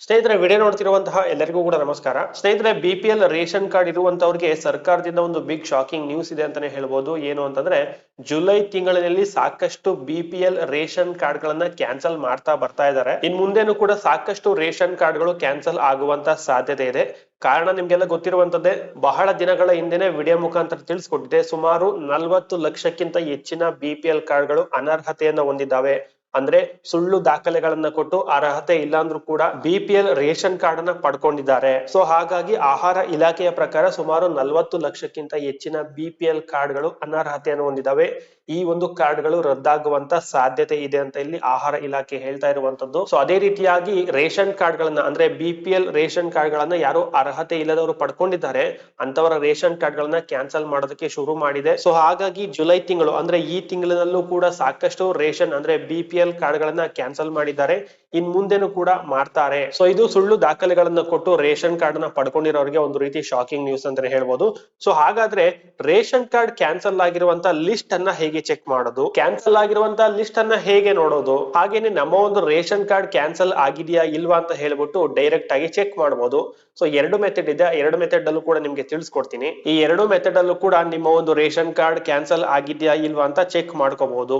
ಸ್ನೇಹಿತರೆ, ವಿಡಿಯೋ ನೋಡ್ತಿರುವಂತಹ ಎಲ್ಲರಿಗೂ ಕೂಡ ನಮಸ್ಕಾರ. ಸ್ನೇಹಿತರೆ B P L ration card ಇರುವಂತವ್ರಿಗೆ ಸರ್ಕಾರದಿಂದ ಒಂದು ಬಿಗ್ ಶಾಕಿಂಗ್ ನ್ಯೂಸ್ ಇದೆ ಅಂತಾನೆ ಹೇಳ್ಬೋದು. ಏನು ಅಂತಂದ್ರೆ, ಜುಲೈ ತಿಂಗಳಿನಲ್ಲಿ ಸಾಕಷ್ಟು B P L ration card ಗಳನ್ನ ಕ್ಯಾನ್ಸಲ್ ಮಾಡ್ತಾ ಬರ್ತಾ ಇದ್ದಾರೆ. ಇನ್ ಮುಂದೆನೂ ಕೂಡ ಸಾಕಷ್ಟು ರೇಷನ್ ಕಾರ್ಡ್ಗಳು ಕ್ಯಾನ್ಸಲ್ ಆಗುವಂತ ಸಾಧ್ಯತೆ ಇದೆ. ಕಾರಣ ನಿಮ್ಗೆಲ್ಲ ಗೊತ್ತಿರುವಂತದ್ದೇ, ಬಹಳ ದಿನಗಳ ಹಿಂದೆನೆ ವಿಡಿಯೋ ಮುಖಾಂತರ ತಿಳಿಸ್ಕೊಟ್ಟಿದೆ. ಸುಮಾರು ನಲವತ್ತು ಲಕ್ಷಕ್ಕಿಂತ ಹೆಚ್ಚಿನ ಬಿ ಪಿ ಎಲ್ ಕಾರ್ಡ್ಗಳು ಅನರ್ಹತೆಯನ್ನ ಹೊಂದಿದ್ದಾವೆ. ಅಂದ್ರೆ ಸುಳ್ಳು ದಾಖಲೆಗಳನ್ನ ಕೊಟ್ಟು ಅರ್ಹತೆ ಇಲ್ಲಾಂದ್ರೂ ಕೂಡ B P L ration card ಅನ್ನ ಪಡ್ಕೊಂಡಿದ್ದಾರೆ. ಸೊ ಹಾಗಾಗಿ ಆಹಾರ ಇಲಾಖೆಯ ಪ್ರಕಾರ ಸುಮಾರು ನಲವತ್ತು ಲಕ್ಷಕ್ಕಿಂತ ಹೆಚ್ಚಿನ ಬಿ ಪಿ ಎಲ್ ಕಾರ್ಡ್ಗಳು ಅನರ್ಹತೆಯನ್ನು ಹೊಂದಿದ್ದಾವೆ ಈ ಒಂದು ಕಾರ್ಡ್ಗಳು ರದ್ದಾಗುವಂತ ಸಾಧ್ಯತೆ ಇದೆ ಅಂತ ಇಲ್ಲಿ ಆಹಾರ ಇಲಾಖೆ ಹೇಳ್ತಾ ಇರುವಂತದ್ದು. ಸೊ ಅದೇ ರೀತಿಯಾಗಿ ರೇಷನ್ ಕಾರ್ಡ್ ಗಳನ್ನ ಅಂದ್ರೆ B P L ration card ಗಳನ್ನ ಯಾರು ಅರ್ಹತೆ ಇಲ್ಲದವರು ಪಡ್ಕೊಂಡಿದ್ದಾರೆ ಅಂತವರ ರೇಷನ್ ಕಾರ್ಡ್ ಗಳನ್ನ ಕ್ಯಾನ್ಸಲ್ ಮಾಡೋದಕ್ಕೆ ಶುರು ಮಾಡಿದೆ. ಸೊ ಹಾಗಾಗಿ ಜುಲೈ ತಿಂಗಳು ಅಂದ್ರೆ ಈ ತಿಂಗಳಲ್ಲೂ ಕೂಡ ಸಾಕಷ್ಟು ರೇಷನ್ ಅಂದ್ರೆ ಬಿ ಎಲ್ ಕಾರ್ಡ್ ಗಳನ್ನ ಕ್ಯಾನ್ಸಲ್ ಮಾಡಿದ್ದಾರೆ. ಇನ್ ಮುಂದೆನೂ ಕೂಡ ಮಾಡ್ತಾರೆ. ಸೊ ಇದು ಸುಳ್ಳು ದಾಖಲೆಗಳನ್ನ ಕೊಟ್ಟು ರೇಷನ್ ಕಾರ್ಡ್ನ ಪಡ್ಕೊಂಡಿರೋರಿಗೆ ಒಂದು ರೀತಿ ಶಾಕಿಂಗ್ ನ್ಯೂಸ್ ಅಂತಾನೆ ಹೇಳ್ಬೋದು. ಸೊ ಹಾಗಾದ್ರೆ ರೇಷನ್ ಕಾರ್ಡ್ ಕ್ಯಾನ್ಸಲ್ ಆಗಿರುವಂತ ಲಿಸ್ಟ್ ಅನ್ನ ಹೇಗೆ ಚೆಕ್ ಮಾಡೋದು? ಕ್ಯಾನ್ಸಲ್ ಆಗಿರುವಂತ ಲಿಸ್ಟ್ ಅನ್ನ ಹೇಗೆ ನೋಡೋದು? ಹಾಗೇನೆ ನಮ್ಮ ಒಂದು ರೇಷನ್ ಕಾರ್ಡ್ ಕ್ಯಾನ್ಸಲ್ ಆಗಿದೆಯಾ ಇಲ್ವಾ ಅಂತ ಹೇಳ್ಬಿಟ್ಟು ಡೈರೆಕ್ಟ್ ಆಗಿ ಚೆಕ್ ಮಾಡಬಹುದು ಸೊ ಎರಡು ಮೆಥಡ್ ಇದೆ. ಎರಡು ಮೆಥಡ್ ಅಲ್ಲೂ ಕೂಡ ನಿಮ್ಗೆ ತಿಳಿಸ್ಕೊಡ್ತೀನಿ. ಈ ಎರಡು ಮೆಥಡ್ ಅಲ್ಲೂ ಕೂಡ ನಿಮ್ಮ ಒಂದು ರೇಷನ್ ಕಾರ್ಡ್ ಕ್ಯಾನ್ಸಲ್ ಆಗಿದೆಯಾ ಇಲ್ವಾ ಅಂತ ಚೆಕ್ ಮಾಡ್ಕೋಬಹುದು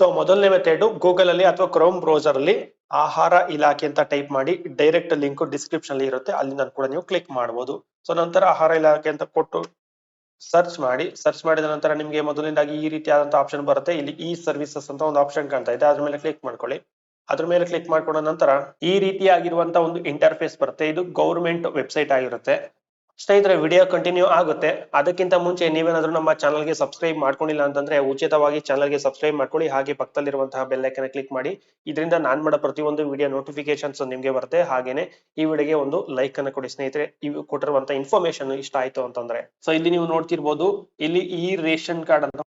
ಸೊ ಮೊದಲನೇ ಮೆಥಡ್ ಗೂಗಲ್ ಅಲ್ಲಿ ಅಥವಾ ಕ್ರೋಮ್ ಬ್ರೌಸರ್ ಅಲ್ಲಿ ಆಹಾರ ಇಲಾಖೆ ಅಂತ ಟೈಪ್ ಮಾಡಿ ಡೈರೆಕ್ಟ್ ಲಿಂಕ್ ಡಿಸ್ಕ್ರಿಪ್ಷನ್ ಅಲ್ಲಿ ಇರುತ್ತೆ ಅಲ್ಲಿಂದ ಕೂಡ ನೀವು ಕ್ಲಿಕ್ ಮಾಡಬಹುದು ಸೊ ನಂತರ ಆಹಾರ ಇಲಾಖೆ ಅಂತ ಕೊಟ್ಟು ಸರ್ಚ್ ಮಾಡಿ. ಸರ್ಚ್ ಮಾಡಿದ ನಂತರ ನಿಮಗೆ ಮೊದಲನೇದಾಗಿ ಈ ರೀತಿಯಾದಂತಹ ಆಪ್ಷನ್ ಬರುತ್ತೆ. ಇಲ್ಲಿ ಈ ಸರ್ವಿಸಸ್ ಅಂತ ಒಂದು ಆಪ್ಷನ್ ಕಾಣ್ತಾ ಇದೆ. ಅದ್ರ ಮೇಲೆ ಕ್ಲಿಕ್ ಮಾಡ್ಕೊಳ್ಳಿ. ಅದ್ರ ಮೇಲೆ ಕ್ಲಿಕ್ ಮಾಡ್ಕೊಂಡ ನಂತರ ಈ ರೀತಿಯಾಗಿರುವಂತಹ ಒಂದು ಇಂಟರ್ಫೇಸ್ ಬರುತ್ತೆ. ಇದು ಗೌರ್ಮೆಂಟ್ ವೆಬ್ಸೈಟ್ ಆಗಿರುತ್ತೆ. ಸ್ನೇಹಿತರೆ ವಿಡಿಯೋ ಕಂಟಿನ್ಯೂ ಆಗುತ್ತೆ. ಅದಕ್ಕಿಂತ ಮುಂಚೆ ನೀವೇನಾದ್ರೂ ನಮ್ಮ ಚಾನಲ್ಗೆ ಸಬ್ಸ್ಕ್ರೈಬ್ ಮಾಡ್ಕೊಂಡಿಲ್ಲ ಅಂತಂದ್ರೆ ಉಚಿತವಾಗಿ ಚಾನಲ್ಗೆ ಸಬ್ಸ್ಕ್ರೈಬ್ ಮಾಡ್ಕೊಳ್ಳಿ. ಹಾಗೆ ಪಕ್ಕದಲ್ಲಿರುವಂತಹ ಬೆಲ್ಲೈಕನ್ ಕ್ಲಿಕ್ ಮಾಡಿ. ಇದರಿಂದ ನಾನ್ ಮಾಡೋ ಪ್ರತಿಯೊಂದು ವಿಡಿಯೋ ನೋಟಿಫಿಕೇಶನ್ಸ್ ನಿಮ್ಗೆ ಬರುತ್ತೆ. ಹಾಗೇನೆ ಈ ವಿಡಿಯೋಗೆ ಒಂದು ಲೈಕ್ ಅನ್ನು ಕೊಡಿ ಸ್ನೇಹಿತರೆ. ಇವು ಕೊಟ್ಟಿರುವಂತಹ ಇನ್ಫಾರ್ಮೇಶನ್ ಇಷ್ಟ ಆಯ್ತು ಅಂತಂದ್ರೆ. ಸೊ ಇಲ್ಲಿ ನೀವು ನೋಡ್ತಿರ್ಬೋದು, ಇಲ್ಲಿ ಈ ರೇಷನ್ ಕಾರ್ಡ್ ಅಂತ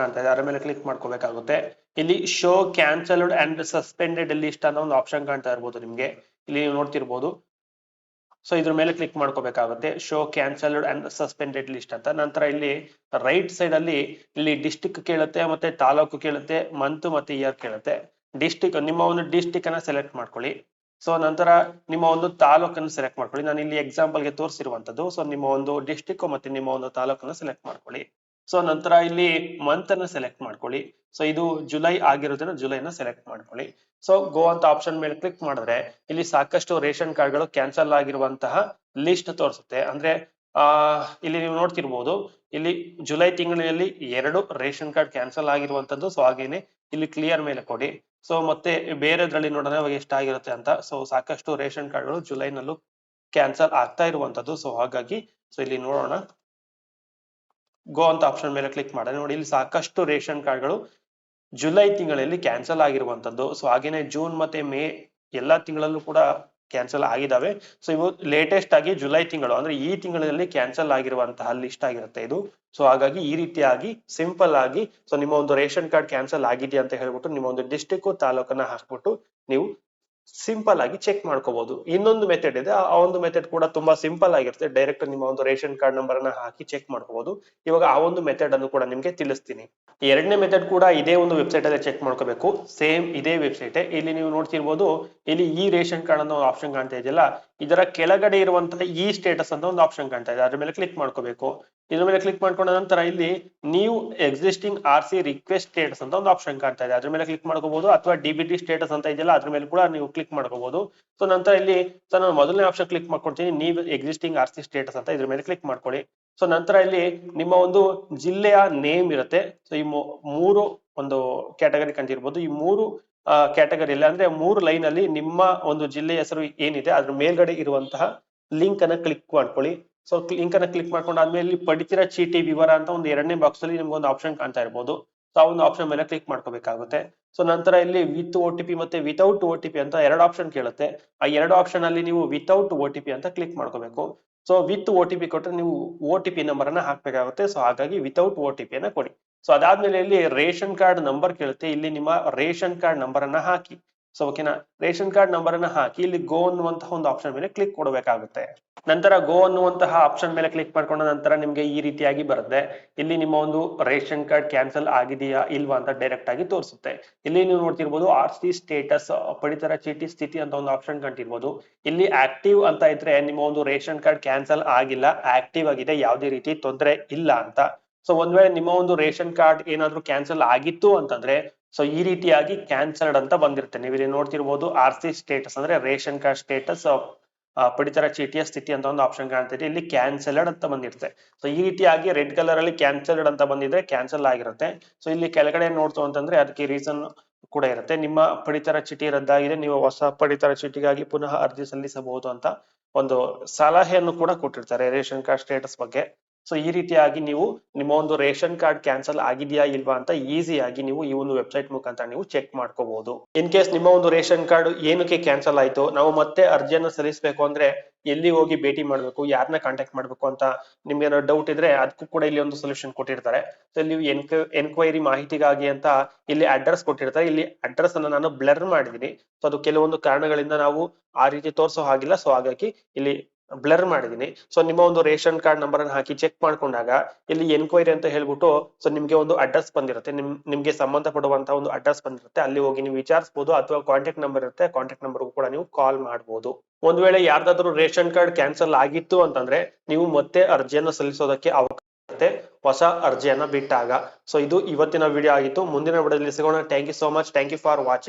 ಕಾಣ್ತಾ ಇದೆ. ಅದರ ಮೇಲೆ ಕ್ಲಿಕ್ ಮಾಡ್ಕೋಬೇಕಾಗುತ್ತೆ. ಇಲ್ಲಿ show cancelled and suspended list ಅನ್ನೋ ಒಂದು ಆಪ್ಷನ್ ಕಾಣ್ತಾ ಇರ್ಬೋದು ನಿಮ್ಗೆ. ಇಲ್ಲಿ ನೀವು ನೋಡ್ತಿರ್ಬೋದು. ಸೊ ಇದ್ರ ಮೇಲೆ ಕ್ಲಿಕ್ ಮಾಡ್ಕೋಬೇಕಾಗುತ್ತೆ. Show cancelled and suspended list ಅಂತ. ನಂತರ ಇಲ್ಲಿ ರೈಟ್ ಸೈಡ್ ಅಲ್ಲಿ ಇಲ್ಲಿ ಡಿಸ್ಟಿಕ್ ಕೇಳುತ್ತೆ, ಮತ್ತೆ ತಾಲೂಕು ಕೇಳುತ್ತೆ ಮಂತ್ ಮತ್ತೆ ಇಯರ್ ಕೇಳುತ್ತೆ. ಡಿಸ್ಟಿಕ್ ನಿಮ್ಮ ಒಂದು ಡಿಸ್ಟಿಕ್ ಅನ್ನ ಸೆಲೆಕ್ಟ್ ಮಾಡ್ಕೊಳ್ಳಿ. ಸೊ ನಂತರ ನಿಮ್ಮ ಒಂದು ತಾಲೂಕನ್ನು ಸೆಲೆಕ್ಟ್ ಮಾಡ್ಕೊಳ್ಳಿ. ನಾನು ಇಲ್ಲಿ ಎಕ್ಸಾಂಪಲ್ಗೆ ತೋರಿಸಿರುವಂತದ್ದು ಸೊ ನಿಮ್ಮ ಒಂದು ಡಿಸ್ಟಿಕ್ ಮತ್ತೆ ನಿಮ್ಮ ಒಂದು ತಾಲೂಕನ್ನು ಸೆಲೆಕ್ಟ್ ಮಾಡ್ಕೊಳ್ಳಿ. ಸೊ ನಂತರ ಇಲ್ಲಿ ಮಂತ್ ಅನ್ನ ಸೆಲೆಕ್ಟ್ ಮಾಡ್ಕೊಳ್ಳಿ. ಸೊ ಇದು ಜುಲೈ ಆಗಿರೋದ್ರಿಂದ ಜುಲೈನ ಸೆಲೆಕ್ಟ್ ಮಾಡ್ಕೊಳ್ಳಿ. ಸೊ ಗೋ ಅಂತ ಆಪ್ಷನ್ ಮೇಲೆ ಕ್ಲಿಕ್ ಮಾಡಿದ್ರೆ ಇಲ್ಲಿ ಸಾಕಷ್ಟು ರೇಷನ್ ಕಾರ್ಡ್ಗಳು ಕ್ಯಾನ್ಸಲ್ ಆಗಿರುವಂತಹ ಲಿಸ್ಟ್ ತೋರಿಸುತ್ತೆ. ಅಂದ್ರೆ, ಆ, ಇಲ್ಲಿ ನೀವು ನೋಡ್ತಿರ್ಬೋದು, ಇಲ್ಲಿ ಜುಲೈ ತಿಂಗಳಿನಲ್ಲಿ ಎರಡು ರೇಷನ್ ಕಾರ್ಡ್ ಕ್ಯಾನ್ಸಲ್ ಆಗಿರುವಂತದ್ದು. ಸೊ ಹಾಗೇನೆ ಇಲ್ಲಿ ಕ್ಲಿಯರ್ ಮೇಲೆ ಕೊಡಿ. ಸೊ ಮತ್ತೆ ಬೇರೆದ್ರಲ್ಲಿ ನೋಡೋಣ ಅವಾಗ ಎಷ್ಟಾಗಿರುತ್ತೆ ಅಂತ. ಸೊ ಸಾಕಷ್ಟು ರೇಷನ್ ಕಾರ್ಡ್ಗಳು ಜುಲೈನಲ್ಲೂ ಕ್ಯಾನ್ಸಲ್ ಆಗ್ತಾ ಇರುವಂತದ್ದು. ಸೊ ಹಾಗಾಗಿ ಸೊ ಇಲ್ಲಿ ನೋಡೋಣ. ಗೋ ಅಂತ ಆಪ್ಷನ್ ಮೇಲೆ ಕ್ಲಿಕ್ ಮಾಡಿದ್ರೆ ನೋಡಿ, ಇಲ್ಲಿ ಸಾಕಷ್ಟು ರೇಷನ್ ಕಾರ್ಡ್ಗಳು ಜುಲೈ ತಿಂಗಳಲ್ಲಿ ಕ್ಯಾನ್ಸಲ್ ಆಗಿರುವಂತದ್ದು. ಸೊ ಹಾಗೇನೆ ಜೂನ್ ಮತ್ತೆ ಮೇ ಎಲ್ಲಾ ತಿಂಗಳಲ್ಲೂ ಕೂಡ ಕ್ಯಾನ್ಸಲ್ ಆಗಿದಾವೆ. ಸೊ ಇವು ಲೇಟೆಸ್ಟ್ ಆಗಿ ಜುಲೈ ತಿಂಗಳು. ಅಂದ್ರೆ ಈ ತಿಂಗಳಲ್ಲಿ ಕ್ಯಾನ್ಸಲ್ ಆಗಿರುವಂತಹ ಲಿಸ್ಟ್ ಆಗಿರುತ್ತೆ ಇದು. ಸೊ ಹಾಗಾಗಿ ಈ ರೀತಿಯಾಗಿ ಸಿಂಪಲ್ ಆಗಿ ಸೊ ನಿಮ್ಮ ಒಂದು ರೇಷನ್ ಕಾರ್ಡ್ ಕ್ಯಾನ್ಸಲ್ ಆಗಿದೆಯಾ ಅಂತ ಹೇಳ್ಬಿಟ್ಟು ನಿಮ್ಮ ಒಂದು ಡಿಸ್ಟಿಕ್ ತಾಲೂಕನ್ನ ಹಾಕ್ಬಿಟ್ಟು ನೀವು ಸಿಂಪಲ್ ಆಗಿ ಚೆಕ್ ಮಾಡ್ಕೋಬಹುದು ಇನ್ನೊಂದು ಮೆಥಡ್ ಇದೆ. ಆ ಒಂದು ಮೆಥಡ್ ಕೂಡ ತುಂಬಾ ಸಿಂಪಲ್ ಆಗಿರುತ್ತೆ. ಡೈರೆಕ್ಟ್ ನಿಮ್ಮ ಒಂದು ರೇಷನ್ ಕಾರ್ಡ್ ನಂಬರ್ ಅನ್ನ ಹಾಕಿ ಚೆಕ್ ಮಾಡ್ಕೋಬಹುದು ಇವಾಗ ಆ ಒಂದು ಮೆಥಡ್ ಅನ್ನು ಕೂಡ ನಿಮ್ಗೆ ತಿಳಿಸ್ತೀನಿ. ಎರಡನೇ ಮೆಥಡ್ ಕೂಡ ಇದೇ ಒಂದು ವೆಬ್ಸೈಟ್ ಅಲ್ಲಿ ಚೆಕ್ ಮಾಡ್ಕೋಬೇಕು. ಸೇಮ್ ಇದೇ ವೆಬ್ಸೈಟ್ ಇಲ್ಲಿ ನೀವು ನೋಡ್ತಿರ್ಬೋದು, ಇಲ್ಲಿ ಈ ರೇಷನ್ ಕಾರ್ಡ್ ಅನ್ನೋ ಆಪ್ಷನ್ ಕಾಣ್ತಾ ಇದೆಯಲ್ಲ, ಇದರ ಕೆಳಗಡೆ ಇರುವಂತಹ ಈ ಸ್ಟೇಟಸ್ ಅಂತ ಒಂದು ಆಪ್ಷನ್ ಕಾಣ್ತಾ ಇದೆ. ಅದ್ರ ಮೇಲೆ ಕ್ಲಿಕ್ ಮಾಡ್ಕೋಬೇಕು. ಇದ್ರ ಮೇಲೆ ಕ್ಲಿಕ್ ಮಾಡ್ಕೊಂಡ ನಂತರ ಇಲ್ಲಿ new existing R C request status ಅಂತ ಒಂದು ಆಪ್ಷನ್ ಕಾಣ್ತಾ ಇದೆ. ಅದ್ರ ಮೇಲೆ ಕ್ಲಿಕ್ ಮಾಡ್ಕೋಬಹುದು ಅಥವಾ ಡಿ ಬಿ ಟಿ ಸ್ಟೇಟಸ್ ಅಂತ ಇದೆಯಲ್ಲ, ಅದ್ರ ಮೇಲೆ ಕೂಡ ನೀವು ಕ್ಲಿಕ್ ಮಾಡ್ಕೋಬಹುದು ಸೊ ನಂತರ ಇಲ್ಲಿ ನಾನು ಮೊದಲನೇ ಆಪ್ಷನ್ ಕ್ಲಿಕ್ ಮಾಡ್ಕೊಳ್ತೀನಿ ನೀವು ಎಕ್ಸಿಸ್ಟಿಂಗ್ ಆರ್ ಸಿ ಸ್ಟೇಟಸ್ ಅಂತ. ಇದ್ರ ಮೇಲೆ ಕ್ಲಿಕ್ ಮಾಡ್ಕೊಳ್ಳಿ. ಸೊ ನಂತರ ಇಲ್ಲಿ ನಿಮ್ಮ ಒಂದು ಜಿಲ್ಲೆಯ ನೇಮ್ ಇರುತ್ತೆ. ಸೊ ಈ ಮೂರು ಒಂದು ಕ್ಯಾಟಗರಿ ಕಂಡಿರ್ಬೋದು. ಈ ಮೂರು ಕ್ಯಾಟಗರಿ ಇಲ್ಲ ಅಂದ್ರೆ ಮೂರು ಲೈನ್ ಅಲ್ಲಿ ನಿಮ್ಮ ಒಂದು ಜಿಲ್ಲೆಯ ಹೆಸರು ಏನಿದೆ, ಅದ್ರ ಮೇಲ್ಗಡೆ ಇರುವಂತಹ ಲಿಂಕ್ ಅನ್ನ ಕ್ಲಿಕ್ ಮಾಡ್ಕೊಳ್ಳಿ. ಸೊ ಲಿಂಕ್ ಅನ್ನ ಕ್ಲಿಕ್ ಮಾಡ್ಕೊಂಡು ಆದ್ಮೇಲೆ ಇಲ್ಲಿ ಪಡಿತರ ಚೀಟಿ ವಿವರ ಅಂತ ಒಂದು ಎರಡನೇ ಬಾಕ್ಸ್ ಅಲ್ಲಿ ನಿಮ್ಗೆ ಒಂದು ಆಪ್ಷನ್ ಕಾಣ್ತಾ ಇರ್ಬೋದು. ಸೊ ಆ ಒಂದು ಆಪ್ಷನ್ ಮೇಲೆ ಕ್ಲಿಕ್ ಮಾಡ್ಕೋಬೇಕಾಗುತ್ತೆ. ಸೊ ನಂತರ ಇಲ್ಲಿ ವಿತ್ ಓ ಟಿ ಪಿ ಮತ್ತೆ ವಿತೌಟ್ ಓ ಟಿ ಪಿ ಅಂತ ಎರಡು ಆಪ್ಷನ್ ಕೇಳುತ್ತೆ. ಆ ಎರಡು ಆಪ್ಷನ್ ಅಲ್ಲಿ ನೀವು ವಿತೌಟ್ ಓ ಟಿ ಪಿ ಅಂತ ಕ್ಲಿಕ್ ಮಾಡ್ಕೋಬೇಕು. So with O T P ಕೊಟ್ಟರೆ ನೀವು ಓ ಟಿ ಪಿ ನಂಬರ್ ಅನ್ನ ಹಾಕ್ಬೇಕಾಗುತ್ತೆ. ಸೊ ಹಾಗಾಗಿ ವಿತೌಟ್ ಓ ಟಿ ಪಿ ಅನ್ನ ಕೊಡಿ. ಸೊ ಅದಾದ್ಮೇಲೆ ಇಲ್ಲಿ ರೇಷನ್ ಕಾರ್ಡ್ ನಂಬರ್ ಕೇಳುತ್ತೆ. ಇಲ್ಲಿ ನಿಮ್ಮ ರೇಷನ್ ಕಾರ್ಡ್ ನಂಬರ್ ಅನ್ನ ಹಾಕಿ. ಸೊ ಓಕೆನಾ ರೇಷನ್ ಕಾರ್ಡ್ ನಂಬರ್ ಅನ್ನ ಹಾಕಿ ಇಲ್ಲಿ ಗೋ ಅನ್ನುವಂತಹ ಒಂದು ಆಪ್ಷನ್ ಮೇಲೆ ಕ್ಲಿಕ್ ಕೊಡಬೇಕಾಗುತ್ತೆ. ನಂತರ ಗೋ ಅನ್ನುವಂತಹ ಆಪ್ಷನ್ ಮೇಲೆ ಕ್ಲಿಕ್ ಮಾಡ್ಕೊಂಡ ನಂತರ ನಿಮ್ಗೆ ಈ ರೀತಿಯಾಗಿ ಬರುತ್ತೆ. ಇಲ್ಲಿ ನಿಮ್ಮ ಒಂದು ರೇಷನ್ ಕಾರ್ಡ್ ಕ್ಯಾನ್ಸಲ್ ಆಗಿದೆಯಾ ಇಲ್ವಾ ಅಂತ ಡೈರೆಕ್ಟ್ ಆಗಿ ತೋರಿಸುತ್ತೆ. ಇಲ್ಲಿ ನೀವು ನೋಡ್ತಿರ್ಬೋದು ಆರ್ ಸಿ ಸ್ಟೇಟಸ್ ಪಡಿತರ ಚೀಟಿ ಸ್ಥಿತಿ ಅಂತ ಒಂದು ಆಪ್ಷನ್ ಕಂಡಿರ್ಬೋದು. ಇಲ್ಲಿ ಆಕ್ಟಿವ್ ಅಂತ ಇದ್ರೆ ನಿಮ್ಮ ಒಂದು ರೇಷನ್ ಕಾರ್ಡ್ ಕ್ಯಾನ್ಸಲ್ ಆಗಿಲ್ಲ ಆಕ್ಟಿವ್ ಆಗಿದೆ, ಯಾವುದೇ ರೀತಿ ತೊಂದರೆ ಇಲ್ಲ ಅಂತ. ಸೊ ಒಂದ್ ವೇಳೆ ನಿಮ್ಮ ಒಂದು ರೇಷನ್ ಕಾರ್ಡ್ ಏನಾದ್ರೂ ಕ್ಯಾನ್ಸಲ್ ಆಗಿತ್ತು ಅಂತಂದ್ರೆ ಸೊ ಈ ರೀತಿಯಾಗಿ ಕ್ಯಾನ್ಸಲ್ಡ್ ಅಂತ ಬಂದಿರುತ್ತೆ. ನೀವು ಇಲ್ಲಿ ನೋಡ್ತಿರ್ಬೋದು ಆರ್ ಸಿ ಸ್ಟೇಟಸ್ ಅಂದ್ರೆ ರೇಷನ್ ಕಾರ್ಡ್ ಸ್ಟೇಟಸ್ ಪಡಿತರ ಚೀಟಿಯ ಸ್ಥಿತಿ ಅಂತ ಒಂದು ಆಪ್ಷನ್ ಕಾಣ್ತಿದೆ. ಇಲ್ಲಿ ಕ್ಯಾನ್ಸಲ್ಡ್ ಅಂತ ಬಂದಿರುತ್ತೆ. ಸೊ ಈ ರೀತಿಯಾಗಿ ರೆಡ್ ಕಲರ್ ಅಲ್ಲಿ ಕ್ಯಾನ್ಸಲ್ಡ್ ಅಂತ ಬಂದಿದ್ರೆ ಕ್ಯಾನ್ಸಲ್ ಆಗಿರುತ್ತೆ. ಸೊ ಇಲ್ಲಿ ಕೆಳಗಡೆ ನೋಡ್ತು ಅಂತಂದ್ರೆ ಅದಕ್ಕೆ ರೀಸನ್ ಕೂಡ ಇರುತ್ತೆ. ನಿಮ್ಮ ಪಡಿತರ ಚೀಟಿ ರದ್ದಾಗಿದೆ, ನೀವು ಹೊಸ ಪಡಿತರ ಚೀಟಿಗಾಗಿ ಪುನಃ ಅರ್ಜಿ ಸಲ್ಲಿಸಬಹುದು ಅಂತ ಒಂದು ಸಲಹೆಯನ್ನು ಕೂಡ ಕೊಟ್ಟಿರ್ತಾರೆ ರೇಷನ್ ಕಾರ್ಡ್ ಸ್ಟೇಟಸ್ ಬಗ್ಗೆ. ಸೊ ಈ ರೀತಿಯಾಗಿ ನೀವು ನಿಮ್ಮ ಒಂದು ರೇಷನ್ ಕಾರ್ಡ್ ಕ್ಯಾನ್ಸಲ್ ಆಗಿದೆಯಾ ಇಲ್ವಾ ಅಂತ ಈಸಿಯಾಗಿ ನೀವು ಈ ಒಂದು ವೆಬ್ಸೈಟ್ ಮುಖಾಂತರ ನೀವು ಚೆಕ್ ಮಾಡ್ಕೋಬಹುದು ಇನ್ ಕೇಸ್ ನಿಮ್ಮ ಒಂದು ರೇಷನ್ ಕಾರ್ಡ್ ಏನಕ್ಕೆ ಕ್ಯಾನ್ಸಲ್ ಆಯ್ತು, ನಾವು ಮತ್ತೆ ಅರ್ಜಿಯನ್ನು ಸಲ್ಲಿಸಬೇಕು ಅಂದ್ರೆ ಎಲ್ಲಿ ಹೋಗಿ ಭೇಟಿ ಮಾಡಬೇಕು ಯಾರನ್ನ ಕಾಂಟ್ಯಾಕ್ಟ್ ಮಾಡಬೇಕು ಅಂತ ನಿಮ್ಗೆ ಏನಾದ್ರು ಡೌಟ್ ಇದ್ರೆ ಅದಕ್ಕೂ ಕೂಡ ಇಲ್ಲಿ ಒಂದು ಸೊಲ್ಯೂಷನ್ ಕೊಟ್ಟಿರ್ತಾರೆ. ಸೊ ನೀವು ಎನ್ಕ ಎನ್ಕ್ವೈರಿ ಮಾಹಿತಿಗಾಗಿ ಅಂತ ಇಲ್ಲಿ ಅಡ್ರೆಸ್ ಕೊಟ್ಟಿರ್ತಾರೆ. ಇಲ್ಲಿ ಅಡ್ರೆಸ್ ಅನ್ನ ನಾನು ಬ್ಲರ್ ಮಾಡಿದೀನಿ ಸೊ ಅದು ಕೆಲವೊಂದು ಕಾರಣಗಳಿಂದ ನಾವು ಆ ರೀತಿ ತೋರಿಸೋ ಹಾಗಿಲ್ಲ. ಸೊ ಹಾಗಾಗಿ ಇಲ್ಲಿ ಬ್ಲರ್ ಮಾಡಿದೀನಿ. ಸೊ ನಿಮ್ಮ ಒಂದು ರೇಷನ್ ಕಾರ್ಡ್ ನಂಬರ್ ಅನ್ನು ಹಾಕಿ ಚೆಕ್ ಮಾಡ್ಕೊಂಡಾಗ ಇಲ್ಲಿ ಎನ್ಕ್ವೈರಿ ಅಂತ ಹೇಳ್ಬಿಟ್ಟು ಸೊ ನಿಮ್ಗೆ ಒಂದು ಅಡ್ರೆಸ್ ಬಂದಿರುತ್ತೆ. ನಿಮ್, ನಿಮ್ಗೆ ಸಂಬಂಧಪಡುವಂತ ಒಂದು ಅಡ್ರೆಸ್ ಬಂದಿರುತ್ತೆ. ಅಲ್ಲಿ ಹೋಗಿ ನೀವು ವಿಚಾರಿಸಬಹುದು ಅಥವಾ ಕಾಂಟ್ಯಾಕ್ಟ್ ನಂಬರ್ ಇರುತ್ತೆ ಕಾಂಟ್ಯಾಕ್ಟ್ ನಂಬರ್ ಕೂಡ ನೀವು ಕಾಲ್ ಮಾಡಬಹುದು ಒಂದ್ ವೇಳೆ ಯಾರ್ದಾದ್ರೂ ರೇಷನ್ ಕಾರ್ಡ್ ಕ್ಯಾನ್ಸಲ್ ಆಗಿತ್ತು ಅಂತಂದ್ರೆ ನೀವು ಮತ್ತೆ ಅರ್ಜಿಯನ್ನು ಸಲ್ಲಿಸೋದಕ್ಕೆ ಅವಕಾಶ ಹೊಸ ಅರ್ಜಿಯನ್ನ ಬಿಟ್ಟಾಗ. ಸೊ ಇದು ಇವತ್ತಿನ ವಿಡಿಯೋ ಆಗಿತ್ತು. ಮುಂದಿನ ವಿಡಿಯೋದಲ್ಲಿ ಸಿಗೋಣ. Thank you so much thank you for watching